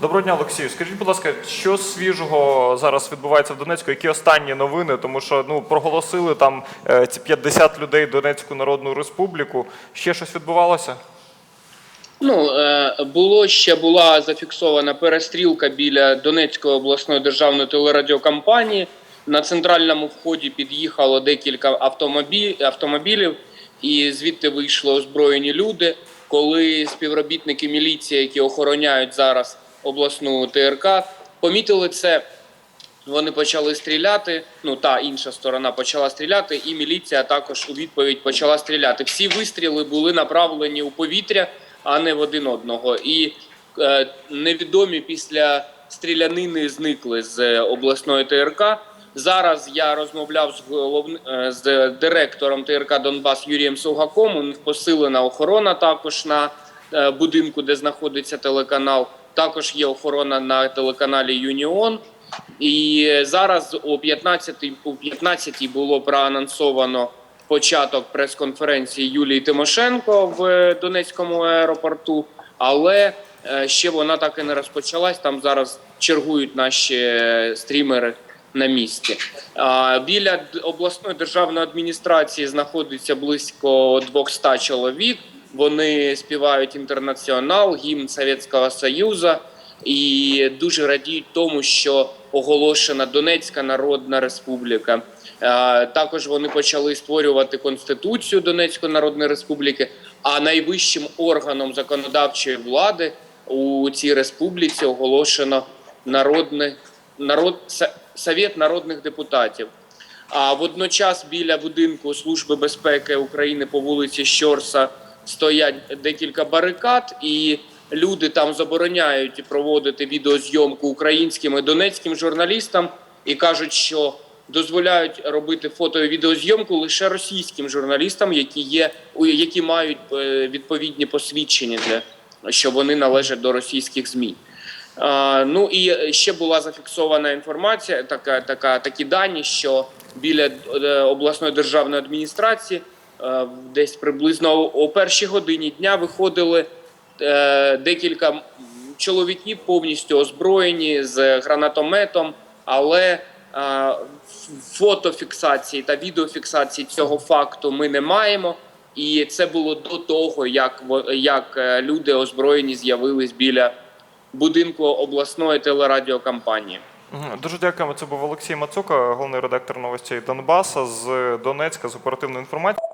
Доброго дня, Олексію. Скажіть, будь ласка, що свіжого зараз відбувається в Донецьку? Які останні новини? Тому що ну проголосили там е, ці 50 людей Донецьку Народну Республіку. Ще щось відбувалося? Ну е, було ще була зафіксована перестрілка біля Донецької обласної державної телерадіокомпанії. На центральному вході під'їхало декілька автомобіль, автомобілів, і звідти вийшли озброєні люди. Коли співробітники міліції, які охороняють зараз обласну ТРК, помітили це, вони почали стріляти. Ну та інша сторона почала стріляти, і міліція також у відповідь почала стріляти. Всі вистріли були направлені у повітря, а не в один одного. І е, невідомі після стрілянини зникли з е, обласної ТРК. Зараз я розмовляв з головни, е, з директором ТРК Донбас Юрієм Сугаком. Посилена охорона також на е, будинку, де знаходиться телеканал. Також є охорона на телеканалі Юніон. І зараз о 15 о 15 було проанонсовано початок прес-конференції Юлії Тимошенко в Донецькому аеропорту, але е, ще вона так і не розпочалась. Там зараз чергують наші е, стрімери на місці. Біля обласної державної адміністрації знаходиться близько 200 чоловік. Вони співають інтернаціонал, гімн Совєтського Союзу і дуже радіють тому, що оголошена Донецька Народна Республіка. Е, Також вони почали створювати конституцію Донецької Народної Республіки. А найвищим органом законодавчої влади у цій республіці оголошено народне народ Совет народних депутатів. А водночас біля будинку Служби безпеки України по вулиці Щорса стоять декілька барикад, і люди там забороняють проводити відеозйомку українським і донецьким журналістам і кажуть, що дозволяють робити фото і відеозйомку лише російським журналістам, які є які мають е, відповідні посвідчення для що вони належать до російських змі. А, ну і ще була зафіксована інформація, така, така, такі дані, що біля е, обласної державної адміністрації десь приблизно о першій годині дня виходили е, декілька чоловіків повністю озброєні з гранатометом, але е, фотофіксації та відеофіксації цього факту ми не маємо. І це було до того, як, як е, люди озброєні з'явились біля будинку обласної телерадіокомпанії. Мгм. Дуже дякуємо. Це був Олексій Мацука, головний редактор новостей Донбаса з Донецька з оперативної інформації.